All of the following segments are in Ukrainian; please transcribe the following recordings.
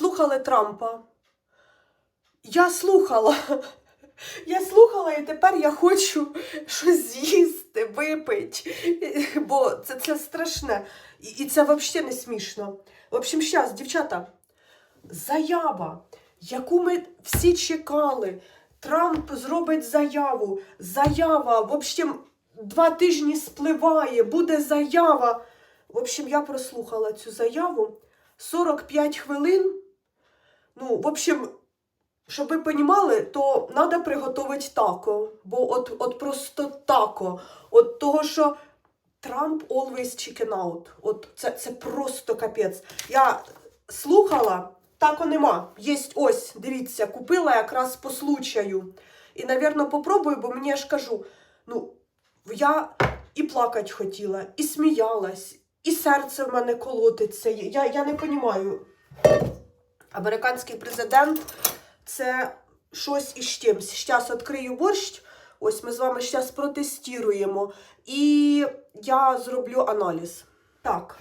слухали Трампа. Я слухала. Я слухала, і тепер я хочу щось з'їсти, випити. Бо це, це страшне. І, і це взагалі не смішно. В общем, зараз, дівчата, заява, яку ми всі чекали. Трамп зробить заяву. Заява. В общем, два тижні спливає, буде заява. В общем, я прослухала цю заяву 45 хвилин. Ну, в общем, щоб ви понімали, то треба приготувати тако. Бо от, от просто тако. От того, що Трамп always chicken out. От це, це просто капець. Я слухала, тако нема. Єсть ось, дивіться, купила якраз по случаю. І, напевно, попробую, бо мені ж кажу, ну, я і плакати хотіла, і сміялась, і серце в мене колотиться. Я, я не розумію. Американський президент це щось із чимсь. Зараз відкрию борщ. Ось ми з вами зараз протестуємо. І я зроблю аналіз. Так.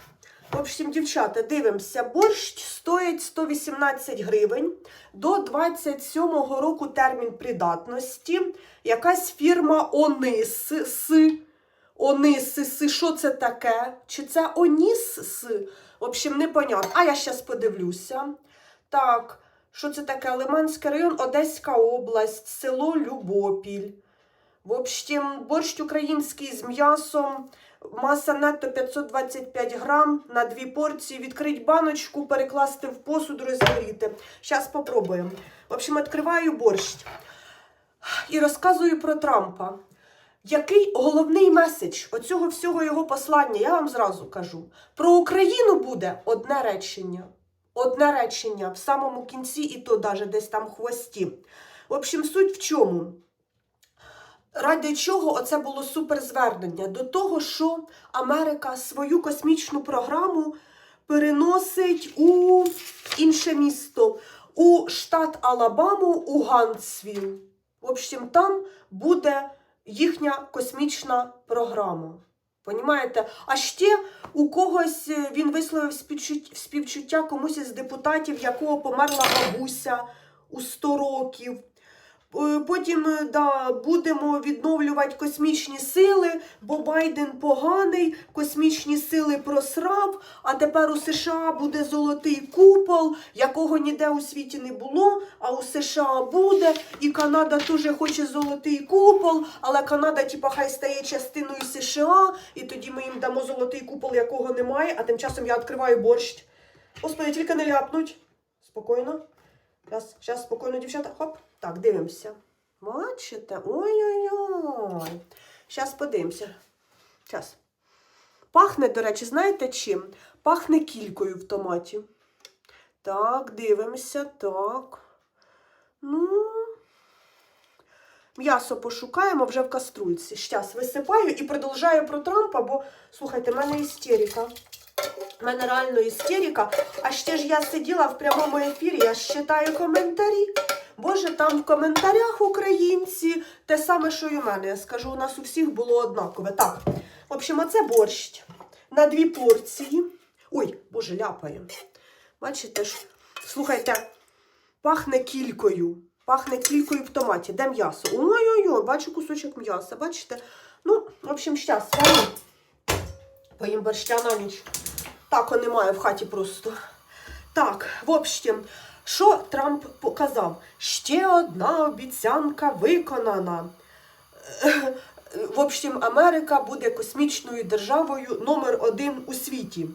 В общем, дівчата, дивимося, борщ стоїть 118 гривень. До 27-го року термін придатності. Якась фірма Онис. Онисис, що це таке? Чи це Онісс? В общем, непонятно. А я зараз подивлюся. Так, що це таке? Лиманський район, Одеська область, село Любопіль. В общем, борщ український з м'ясом. Маса нетто 525 грам на дві порції. Відкрити баночку, перекласти в посуд, розігріти. Зараз попробуємо. В общем, відкриваю борщ і розказую про Трампа. Який головний меседж оцього всього його послання, я вам зразу кажу. Про Україну буде одне речення. Одне речення в самому кінці, і то даже десь там в хвості. В общем, суть в чому? Ради чого оце було суперзвернення? До того, що Америка свою космічну програму переносить у інше місто, у штат Алабаму, у Гансвіл. В общем, там буде їхня космічна програма. Понімаєте? А ще у когось е, він висловив співчуття, співчуття комусь із депутатів, якого померла бабуся у 100 років. Е, Потім е, да, будемо відновлювати космічні сили, бо Байден поганий, космічні сили просрав, а тепер у США буде золотий купол, якого ніде у світі не було, а у США буде. І Канада теж хоче золотий купол, але Канада, типа, хай стає частиною США, і тоді ми їм дамо золотий купол, якого немає, а тим часом я відкриваю борщ. Господи, тільки не ляпнуть. Спокійно. Зараз, зараз спокійно, дівчата. Хоп. Так, дивимося. Бачите? Ой-ой-ой. Зараз подивимося. Зараз. Пахне, до речі, знаєте чим? Пахне кількою в томаті. Так, дивимося. Так. Ну. М'ясо пошукаємо вже в каструльці. Щас висипаю і продовжую про Трампа, бо, слухайте, в мене істерика. У мене реально істерика. А ще ж я сиділа в прямому ефірі, я читаю коментарі. Боже, там в коментарях українці те саме, що і у мене. Я скажу, у нас у всіх було однакове. Так, в общем, оце борщ на дві порції. Ой, боже, ляпає. Бачите ж, слухайте, пахне кількою. Пахне кількою в томаті. Де м'ясо? Ой-ой-ой, бачу кусочок м'яса, бачите? Ну, в общем, щас. Поїм борща на ніч. Так, немає в хаті просто. Так, в общем, що Трамп показав? Ще одна обіцянка виконана. Е, В общем, Америка буде космічною державою номер один у світі.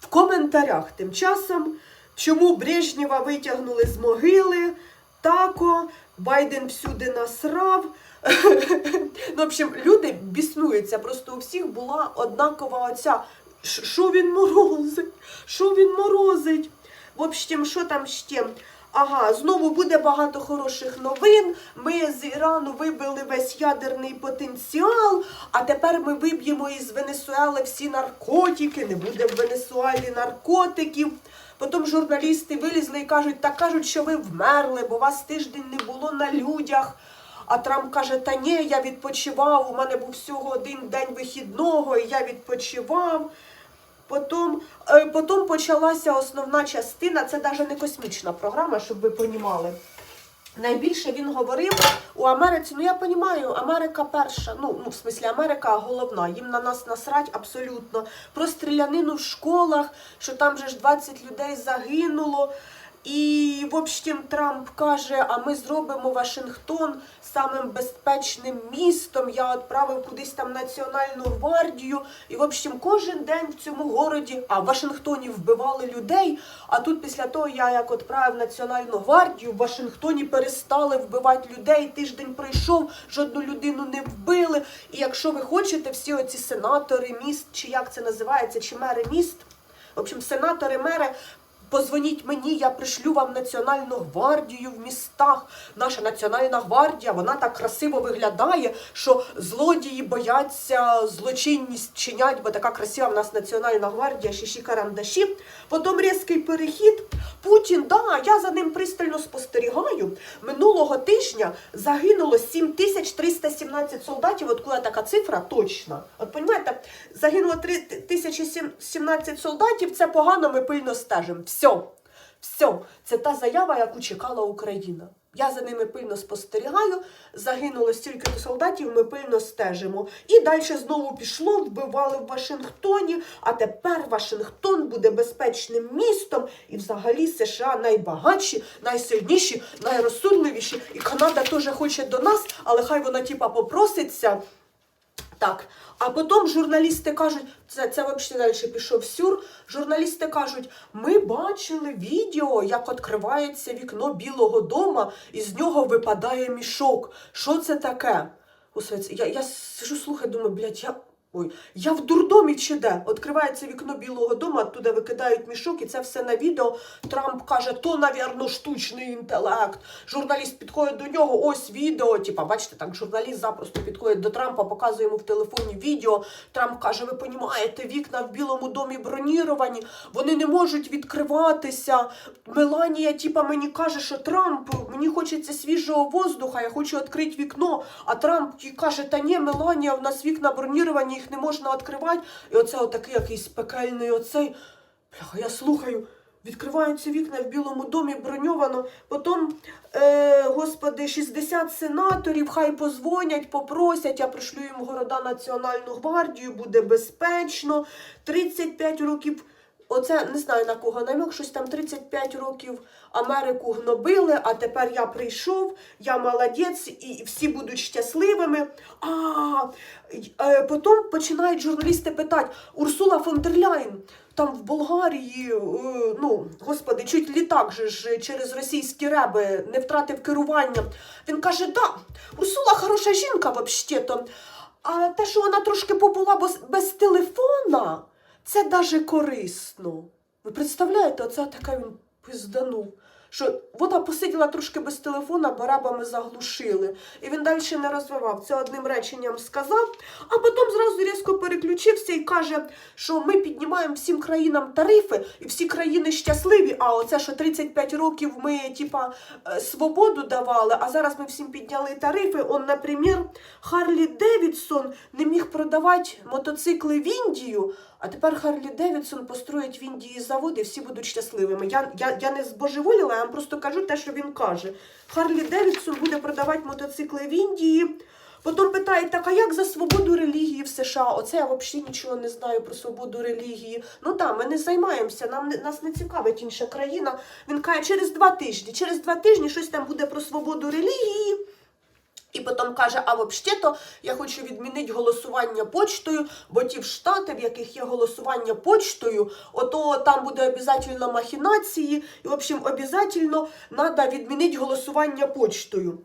В коментарях тим часом, чому Брежнєва витягнули з могили, тако, Байден всюди насрав. Ну, в общем, люди біснуються. Просто у всіх була однакова оця. Що він морозить? Що він морозить? В общем, що там ще? Ага, знову буде багато хороших новин. Ми з Ірану вибили весь ядерний потенціал, а тепер ми виб'ємо із Венесуели всі наркотики, не буде в Венесуелі наркотиків. Потім журналісти вилізли і кажуть, так кажуть, що ви вмерли, бо вас тиждень не було на людях. А Трамп каже, та ні, я відпочивав, у мене був всього один день вихідного, і я відпочивав. Потім, е, потім почалася основна частина, це навіть не космічна програма, щоб ви понімали. Найбільше він говорив у Америці. Ну я розумію, Америка перша. Ну, ну в смислі, Америка головна. Їм на нас насрать абсолютно. Про стрілянину в школах, що там же ж 20 людей загинуло. І, в общем, Трамп каже: а ми зробимо Вашингтон самим безпечним містом. Я відправив кудись там Національну гвардію. І, в общем, кожен день в цьому городі, а в Вашингтоні вбивали людей. А тут після того я як відправив Національну гвардію, в Вашингтоні перестали вбивати людей. Тиждень пройшов, жодну людину не вбили. І якщо ви хочете, всі оці сенатори міст, чи як це називається, чи мери міст. В общем, сенатори, мери, Позвоніть мені, я пришлю вам Національну гвардію в містах. Наша Національна гвардія, вона так красиво виглядає, що злодії бояться злочинність чинять, бо така красива в нас Національна гвардія, шиші карандаші. Потім різкий перехід. Путін, да, я за ним пристально спостерігаю. Минулого тижня загинуло 7317 солдатів. От коли така цифра точна. От розумієте, загинуло 3017 солдатів, це погано, ми пильно стежимо. Все. Все, це та заява, яку чекала Україна. Я за ними пильно спостерігаю. Загинуло стільки солдатів, ми пильно стежимо. І далі знову пішло, вбивали в Вашингтоні. А тепер Вашингтон буде безпечним містом. І взагалі США найбагатші, найсильніші, найрозсудливіші. І Канада теж хоче до нас, але хай вона типа попроситься. Так, а потім журналісти кажуть, це, це взагалі далі пішов сюр. Журналісти кажуть, ми бачили відео, як відкривається вікно Білого дома, і з нього випадає мішок. Що це таке? Господи, я, я сижу, слухаю, думаю, блядь, я. Ой, я в дурдомі чи де? Відкривається вікно Білого дому, оттуда викидають мішок, і це все на відео. Трамп каже, то, навірно, штучний інтелект. Журналіст підходить до нього, ось відео. Типа, бачите, так журналіст запросто підходить до Трампа, показує йому в телефоні відео. Трамп каже: ви розумієте, вікна в Білому домі броніровані, вони не можуть відкриватися. Меланія, типа, мені каже, що Трамп, мені хочеться свіжого воздуха, я хочу відкрити вікно. А Трамп каже, та ні, Меланія, у нас вікна броніровані, їх не можна відкривати. І оце отакий якийсь пекельний оцей. Бляха, я слухаю. Відкриваються вікна в Білому домі броньовано. Потім, е, господи, 60 сенаторів, хай позвонять, попросять, я пришлю їм города Національну гвардію, буде безпечно. 35 років. Оце не знаю на кого намік, щось там 35 років Америку гнобили, а тепер я прийшов, я молодець, і всі будуть щасливими. А е, потім починають журналісти питати: Урсула фон дер там в Болгарії, е, ну, господи, чуть літак же ж через російські реби не втратив керування. Він каже: да, Урсула хороша жінка, взагалі-то. А те, що вона трошки побула без телефона, це даже корисно. Ви представляєте, оце така він пизданув. Що вона посиділа трошки без телефона, бо рабами заглушили. І він далі не розвивав. Це одним реченням сказав, а потім зразу різко переключився і каже, що ми піднімаємо всім країнам тарифи, і всі країни щасливі. А оце, що 35 років ми, типа, е, свободу давали, а зараз ми всім підняли тарифи. Он, наприклад, Харлі Девідсон не міг продавати мотоцикли в Індію. А тепер Харлі Девідсон построїть в Індії завод і всі будуть щасливими. Я, я, я не збожеволіла, я вам просто кажу те, що він каже. Харлі Девідсон буде продавати мотоцикли в Індії. Потім питають, так а як за свободу релігії в США? Оце я взагалі нічого не знаю про свободу релігії. Ну так, ми не займаємося, нам не- нас не цікавить інша країна. Він каже, через два тижні. Через два тижні щось там буде про свободу релігії. І потім каже, а взагалі-то я хочу відмінити голосування почтою, бо ті в Штати, в яких є голосування почтою, ото там буде обов'язково махінації, і, в общем, обов'язково треба відмінити голосування почтою.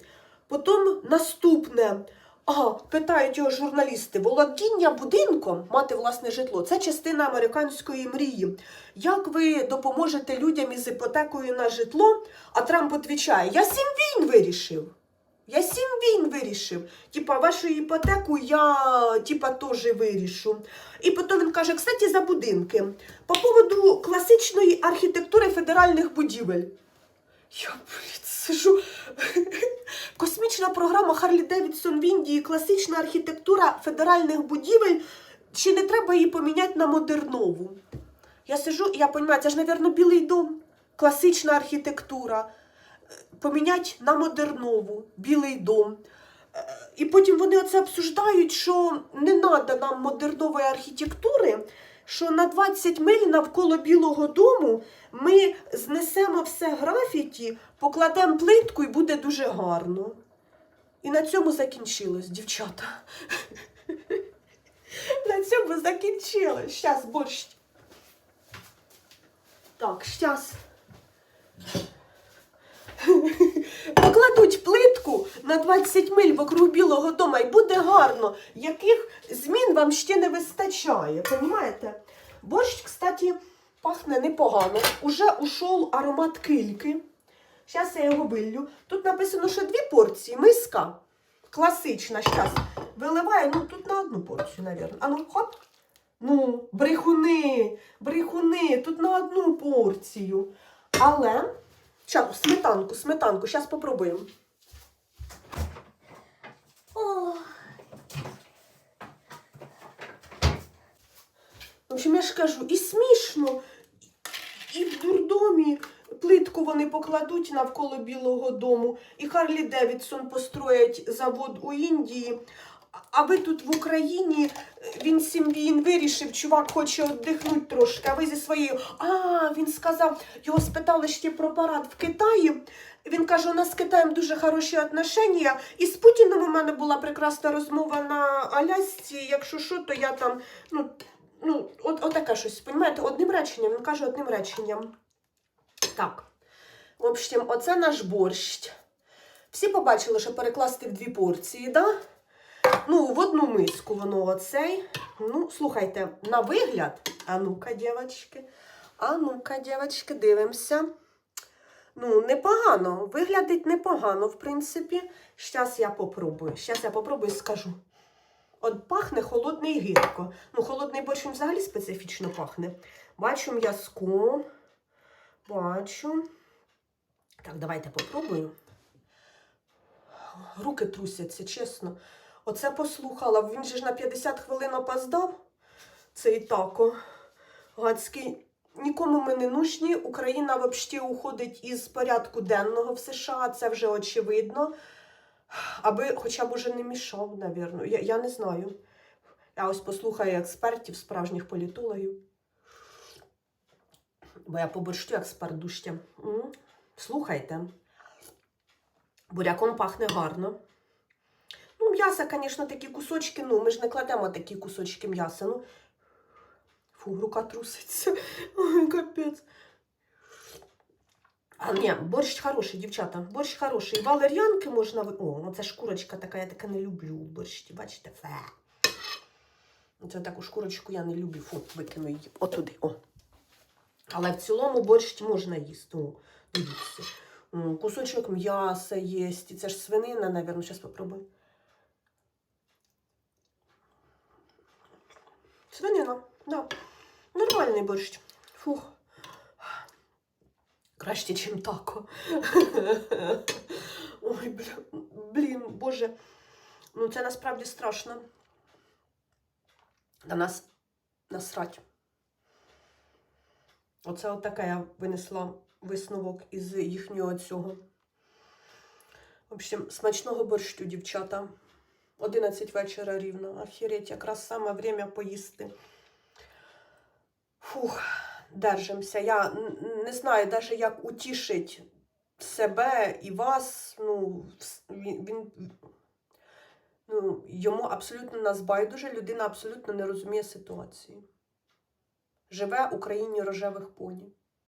Потім наступне. Ага, питають його журналісти, володіння будинком, мати власне житло, це частина американської мрії. Як ви допоможете людям із іпотекою на житло? А Трамп відповідає, я сім війн вирішив. Я сім війн вирішив. Типа, вашу іпотеку я типа теж вирішу. І потім він каже, кстати, за будинки. По поводу класичної архітектури федеральних будівель. Я блін, сижу. Космічна програма Харлі Девідсон в Індії, класична архітектура федеральних будівель. Чи не треба її поміняти на модернову? Я сижу і я розумію, це ж, мабуть, білий дом, класична архітектура. Помінять на модернову, білий дом. Е, І потім вони оце обсуждають, що не треба нам модернової архітектури, що на 20 миль навколо Білого дому ми знесемо все графіті, покладемо плитку і буде дуже гарно. І на цьому закінчилось, дівчата. На цьому закінчилось. Щас борщ. Так, щас. Покладуть плитку на 20 миль вокруг Білого дома і буде гарно. Яких змін вам ще не вистачає, понімаєте? Борщ, кстати, пахне непогано. Уже ушов аромат кильки. Зараз я його виллю. Тут написано, що дві порції, миска. Класична, зараз. Виливаю, ну тут на одну порцію, мабуть. А ну, хоп. Ну, брехуни, брехуни, тут на одну порцію. Але, зараз, сметанку, сметанку, зараз попробуємо. В общем, я ж кажу, і смішно, і в дурдомі плитку вони покладуть навколо Білого дому, і Харлі Девідсон построять завод у Індії. А ви тут в Україні, він Сімбіїн вирішив, чувак хоче віддихнути трошки, а ви зі своєю. А, він сказав, його спитали ще про парад в Китаї. Він каже, у нас з Китаєм дуже хороші отношення. І з Путіним у мене була прекрасна розмова на Алясці. Якщо що, то я там, ну, ну, от, отаке щось, понімаєте, одним реченням, він каже одним реченням. Так. В общем, оце наш борщ. Всі побачили, що перекласти в дві порції, да? Ну, в одну миску воно оцей. Ну, слухайте, на вигляд. А ну-ка, дівчатки. А ну-ка, дівчатки, дивимося. Ну, непогано. Виглядить непогано, в принципі. Щас я попробую. Щас я попробую і скажу. От пахне холодний гірко. Ну, холодний борщ взагалі специфічно пахне. Бачу м'язко. Бачу. Так, давайте попробую. Руки трусяться, чесно. Оце послухала. Він же ж на 50 хвилин опоздав. Цей тако. Гадський. Нікому ми не нужні. Україна взагалі уходить із порядку денного в США, це вже очевидно. Аби хоча б уже не мішав, навірно. Я, я не знаю. Я ось послухаю експертів, справжніх політологів. Бо я по борщу експерт дужче. Слухайте. Буряком пахне гарно. М'яса, звісно, такі кусочки, ну, ми ж не кладемо такі кусочки м'яса. Ну. Фу, рука труситься. Ой, капець. А ні, борщ хороший, дівчата. Борщ хороший. Валер'янки можна. О, оце шкурочка така, я таке не люблю у борщі. Бачите? Фе. Оце таку шкурочку я не люблю. Фу, викину її. Отуди. О. Але в цілому борщ можна їсти. О, дивіться. Кусочок м'яса є. Це ж свинина, напевно. Зараз попробую. Свинина, да. Нормальний борщ. Фух. Краще, ніж тако. Ой, блін, боже. Ну це насправді страшно. На нас насрать. Оце от така я винесла висновок із їхнього цього. В общем, смачного борщу, дівчата. 11 вечора рівно. Охереть, якраз саме время поїсти. Фух, держимося. Я не знаю навіть, як утішить себе і вас. Ну, він, він ну, йому абсолютно нас байдуже, людина абсолютно не розуміє ситуації. Живе в Україні рожевих поні.